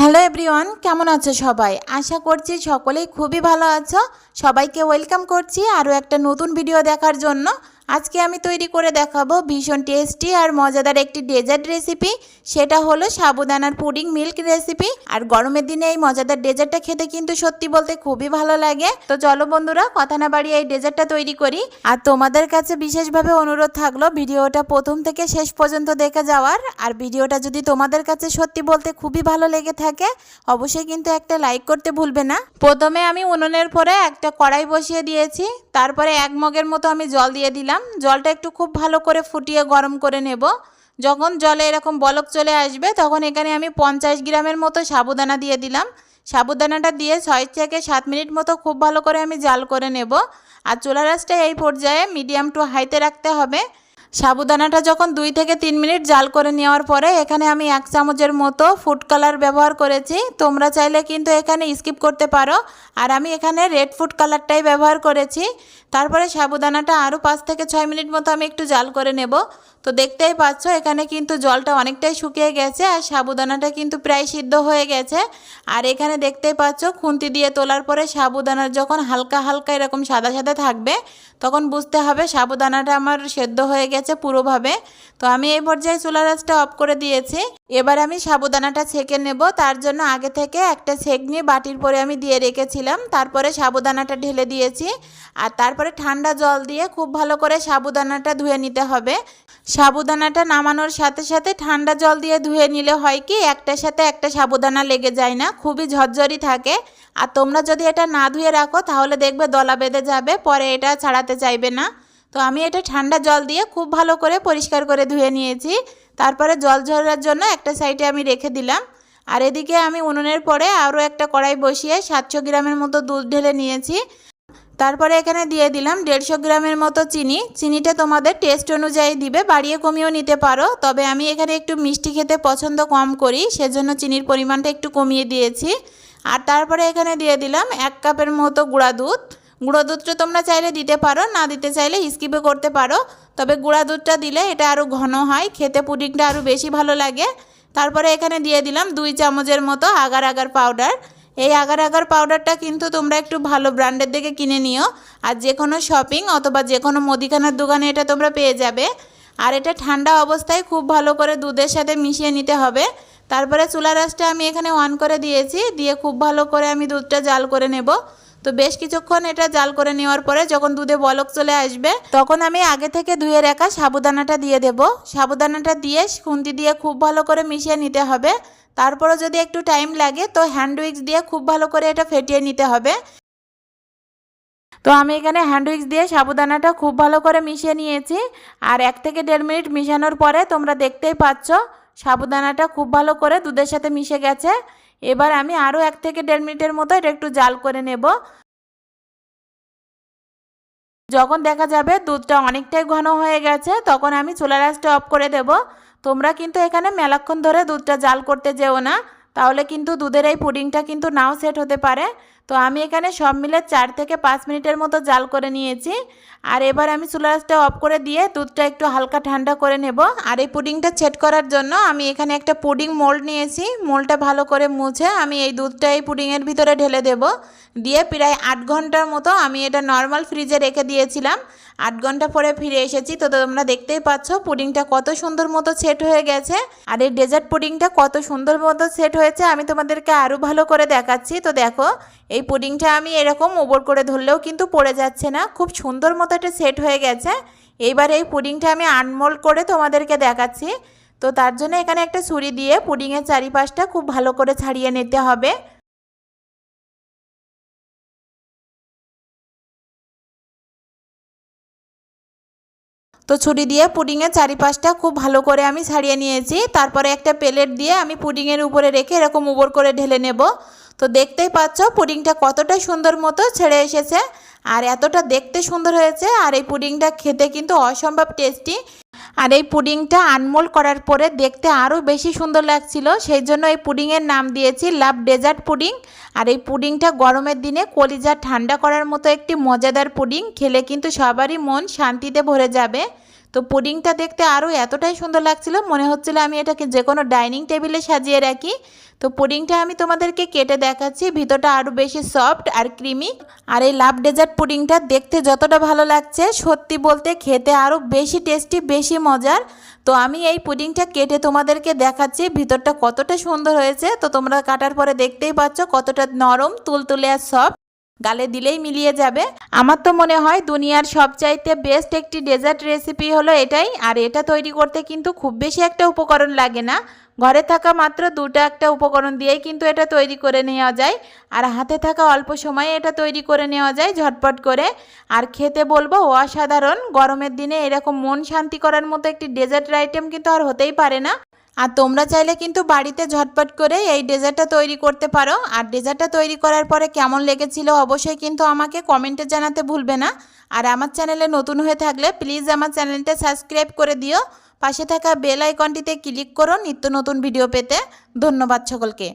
Hello everyone, কেমন আছো সবাই? আশা করছি সকলেই খুবই ভালো আছো। সবাইকে ওয়েলকাম করছি আরও একটা নতুন ভিডিও দেখার জন্য। আজকে আমি তৈরি করে দেখাবো ভীষণ টেস্টি আর মজাদার একটি ডেজার্ট রেসিপি। সেটা হলো সাবুদানার পুডিং মিল্ক রেসিপি। আর গরমের দিনে এই মজাদার ডেজার্টটা খেতে কিন্তু সত্যি বলতে খুবই ভালো লাগে। তো চলো বন্ধুরা, কথা না বাড়িয়ে এই ডেজার্টটা তৈরি করি। আর তোমাদের কাছে বিশেষভাবে অনুরোধ থাকল ভিডিওটা প্রথম থেকে শেষ পর্যন্ত দেখে যাওয়ার। আর ভিডিওটা যদি তোমাদের কাছে সত্যি বলতে খুবই ভালো লেগে থাকে, অবশ্যই কিন্তু একটা লাইক করতে ভুলবে না। প্রথমে আমি উনুনের পরে একটা কড়াই বসিয়ে দিয়েছি। তারপরে এক মগের মতো আমি জল দিয়ে দিলাম। জলটা একটু খুব ভালো করে ফুটিয়ে গরম করে নেব। যখন জলে এরকম বলক চলে আসবে, তখন এখানে আমি পঞ্চাশ গ্রামের মতো সাবুদানা দিয়ে দিলাম। সাবুদানাটা দিয়ে ছয় থেকে সাত মিনিট মতো খুব ভালো করে আমি জাল করে নেব। আর চোলা রাসটা এই পর্যায়ে মিডিয়াম টু হাইতে রাখতে হবে। সাবুদানাটা যখন দুই থেকে তিন মিনিট জাল করে নেওয়ার পরে এখানে আমি এক চামচের মতো ফুড কালার ব্যবহার করেছি। তোমরা চাইলে কিন্তু এখানে স্কিপ করতে পারো। আর আমি এখানে রেড ফুড কালারটাই ব্যবহার করেছি। তারপরে সাবুদানাটা আরও পাঁচ থেকে ছয় মিনিট মতো আমি একটু জাল করে নেব। তো দেখতেই পাচ্ছ, এখানে কিন্তু জলটা অনেকটাই শুকিয়ে গেছে আর সাবুদানাটা কিন্তু প্রায় সিদ্ধ হয়ে গেছে। আর এখানে দেখতেই পাচ্ছ, খুন্তি দিয়ে তোলার পরে সাবুদানার যখন হালকা হালকা এরকম সাদা সাদা থাকবে, তখন বুঝতে হবে সাবুদানাটা আমার সেদ্ধ হয়ে গেছে পুরোভাবে। তো আমি এই পর্যায়ে চুলা রাসটা অফ করে দিয়েছি। এবার আমি সাবুদানাটা ছেঁকে নেব, তার জন্য আগে থেকে একটা ছেঁকনি বাটির পরে আমি দিয়ে রেখেছিলাম, তারপরে সাবুদানাটা ঢেলে দিয়েছি। আর তারপরে ঠান্ডা জল দিয়ে খুব ভালো করে সাবুদানাটা ধুয়ে নিতে হবে। সাবুদানাটা নামানোর সাথে সাথে ঠান্ডা জল দিয়ে ধুয়ে নিলে হয় কি, একটার সাথে একটা সাবুদানা লেগে যায় না, খুবই ঝরঝরি থাকে। আর তোমরা যদি এটা না ধুয়ে রাখো, তাহলে দেখবে দলা বেঁধে যাবে, পরে এটা ছাড়াতে চাইবে না। তো আমি এটা ঠান্ডা জল দিয়ে খুব ভালো করে পরিষ্কার করে ধুয়ে নিয়েছি। তারপরে জল ঝরার জন্য একটা সাইডে আমি রেখে দিলাম। আর এদিকে আমি উনুনের পরে আরও একটা কড়াই বসিয়ে সাতশো গ্রামের মতো দুধ ঢেলে নিয়েছি। তারপরে এখানে দিয়ে দিলাম দেড়শো গ্রামের মতো চিনি। চিনিটা তোমাদের টেস্ট অনুযায়ী দিবে, বাড়িয়ে কমিয়েও নিতে পারো। তবে আমি এখানে একটু মিষ্টি খেতে পছন্দ কম করি, সেজন্য চিনির পরিমাণটা একটু কমিয়ে দিয়েছি। আর তারপরে এখানে দিয়ে দিলাম এক কাপের মতো গুঁড়া দুধ। গুঁড়ো দুধটা তোমরা চাইলে দিতে পারো, না দিতে চাইলে স্কিপে করতে পারো। তবে গুঁড়া দুধটা দিলে এটা আরও ঘন হয়, খেতে পুডিংটা আরও বেশি ভালো লাগে। তারপরে এখানে দিয়ে দিলাম দুই চামচের মতো আগার আগার পাউডার এই আগার আগার পাউডারটা কিন্তু তোমরা একটু ভালো ব্র্যান্ডের দিকে কিনে নিও। আর যে কোনো শপিং অথবা যে কোনো মুদিখানার দোকানে এটা তোমরা পেয়ে যাবে। আর এটা ঠান্ডা অবস্থায় খুব ভালো করে দুধের সাথে মিশিয়ে নিতে হবে। তারপরে চুলা রাসটা আমি এখানে অন করে দিয়েছি। দিয়ে খুব ভালো করে আমি দুধটা জাল করে নেব। তো বেশ কিছুক্ষণ এটা জাল করে নেওয়ার পরে যখন দুধে বলক চলে আসবে, তখন আমি আগে থেকে ধুয়ে রাখা সাবুদানাটা দিয়ে দেব। সাবুদানাটা দিয়ে খুন্তি দিয়ে খুব ভালো করে মিশিয়ে নিতে হবে। তারপরও যদি একটু টাইম লাগে, তো হ্যান্ড উইক্স দিয়ে খুব ভালো করে এটা ফেটিয়ে নিতে হবে। তো আমি এখানে হ্যান্ড উইক্স দিয়ে সাবুদানাটা খুব ভালো করে মিশিয়ে নিয়েছি। আর এক থেকে দেড় মিনিট মিশানোর পরে তোমরা দেখতেই পাচ্ছ, সাবুদানাটা খুব ভালো করে দুধের সাথে মিশে গেছে। এবার আমি আরও এক থেকে দেড় মিনিটের মতো এটা একটু জাল করে নেব। যখন দেখা যাবে দুধটা অনেকটাই ঘন হয়ে গেছে, তখন আমি চুলা রাসটা অফ করে দেব। তোমরা কিন্তু এখানে মেলাক্ষণ ধরে দুধটা জাল করতে যেও না। তাহলে কিন্তু দুধের এই পুডিংটা কিন্তু নাও সেট হতে পারে। তো আমি এখানে সব মিলে চার থেকে পাঁচ মিনিটের মতো জাল করে নিয়েছি। আর এবার আমি চুলাসটা অফ করে দিয়ে দুধটা একটু হালকা ঠান্ডা করে নেব। আর এই পুডিংটা ছেট করার জন্য আমি এখানে একটা পুডিং মোল্ড নিয়েছি। মোল্ডটা ভালো করে মুছে আমি এই দুধটা এই পুডিংয়ের ভিতরে ঢেলে দেব। দিয়ে প্রায় আট ঘণ্টার মতো আমি এটা নর্মাল ফ্রিজে রেখে দিয়েছিলাম। আট ঘণ্টা পরে ফিরে এসেছি। তো তোমরা দেখতেই পাচ্ছ পুডিংটা কত সুন্দর মতো সেট হয়ে গেছে। আর এই ডেজার্ট পুডিংটা কত সুন্দর মতো সেট হয়েছে আমি তোমাদেরকে আরও ভালো করে দেখাচ্ছি। তো দেখো, এই পুডিংটা আমি এরকম ওবর করে ধরলেও কিন্তু পড়ে যাচ্ছে না। খুব সুন্দর মতো একটা সেট হয়ে গেছে। এইবার এই পুডিংটা আমি আনমোল্ড করে তোমাদেরকে দেখাচ্ছি। তো তার জন্য এখানে একটা ছুরি দিয়ে পুডিংয়ের চারিপাশটা খুব ভালো করে ছাড়িয়ে নিতে হবে। তো ছুরি দিয়ে পুডিংয়ের চারিপাশটা খুব ভালো করে আমি ছাড়িয়ে নিয়েছি। তারপরে একটা প্লেট দিয়ে আমি পুডিংয়ের উপরে রেখে এরকম উপর করে ঢেলে নেব। তো দেখতেই পাচ্ছ, পুডিংটা কতটা সুন্দর মতো ছেড়ে এসেছে। আর এতটা দেখতে সুন্দর হয়েছে, আর এই পুডিংটা খেতে কিন্তু অসম্ভব টেস্টি। আর এই পুডিংটা আনমোল করার পরে দেখতে আরও বেশি সুন্দর লাগছিল। সেই জন্য এই পুডিংয়ের নাম দিয়েছি লাভ ডেজার্ট পুডিং। আর এই পুডিংটা গরমের দিনে কলিজা ঠান্ডা করার মতো একটি মজাদার পুডিং, খেলে কিন্তু সবারই মন শান্তিতে ভরে যাবে। তো পুডিংটা দেখতে আরও এতটাই সুন্দর লাগছিল, মনে হচ্ছিল আমি এটাকে যে কোনো ডাইনিং টেবিলে সাজিয়ে রাখি। তো পুডিংটা আমি তোমাদেরকে কেটে দেখাচ্ছি, ভিতরটা আরও বেশি সফট আর ক্রিমি। আর এই লাভ ডেজার্ট পুডিংটা দেখতে যতটা ভালো লাগছে, সত্যি বলতে খেতে আরও বেশি টেস্টি, বেশি মজার। তো আমি এই পুডিংটা কেটে তোমাদেরকে দেখাচ্ছি, ভিতরটা কতটা সুন্দর হয়েছে। তো তোমরা কাটার পরে দেখতেই পাচ্ছ কতটা নরম, তুলতুলে আর সফট। গালে দিলেই মিলিয়ে যাবে। আমার তো মনে হয় দুনিয়ার সবচাইতে বেস্ট একটি ডেজার্ট রেসিপি হলো এটাই। আর এটা তৈরি করতে কিন্তু খুব বেশি একটা উপকরণ লাগে না। ঘরে থাকা মাত্র দুটো একটা উপকরণ দিয়েই কিন্তু এটা তৈরি করে নেওয়া যায়। আর হাতে থাকা অল্প সময়ে এটা তৈরি করে নেওয়া যায় ঝটপট করে। আর খেতে বলব অসাধারণ। গরমের দিনে এরকম মন শান্তি করার মতো একটি ডেজার্ট আইটেম কিন্তু আর হতেই পারে না। আর তোমরা চাইলে কিন্তু বাড়িতে ঝটপট করে এই ডেজার্টটা তৈরি করতে পারো। আর ডেজার্টটা তৈরি করার পরে কেমন লেগেছিল অবশ্যই কিন্তু আমাকে কমেন্টে জানাতে ভুলবে না। আর আমার চ্যানেলে নতুন হয়ে থাকলে প্লিজ আমার চ্যানেলটা সাবস্ক্রাইব করে দিও। পাশে থাকা বেল আইকনটিতে ক্লিক করো নিত্য নতুন ভিডিও পেতে। ধন্যবাদ সকলকে।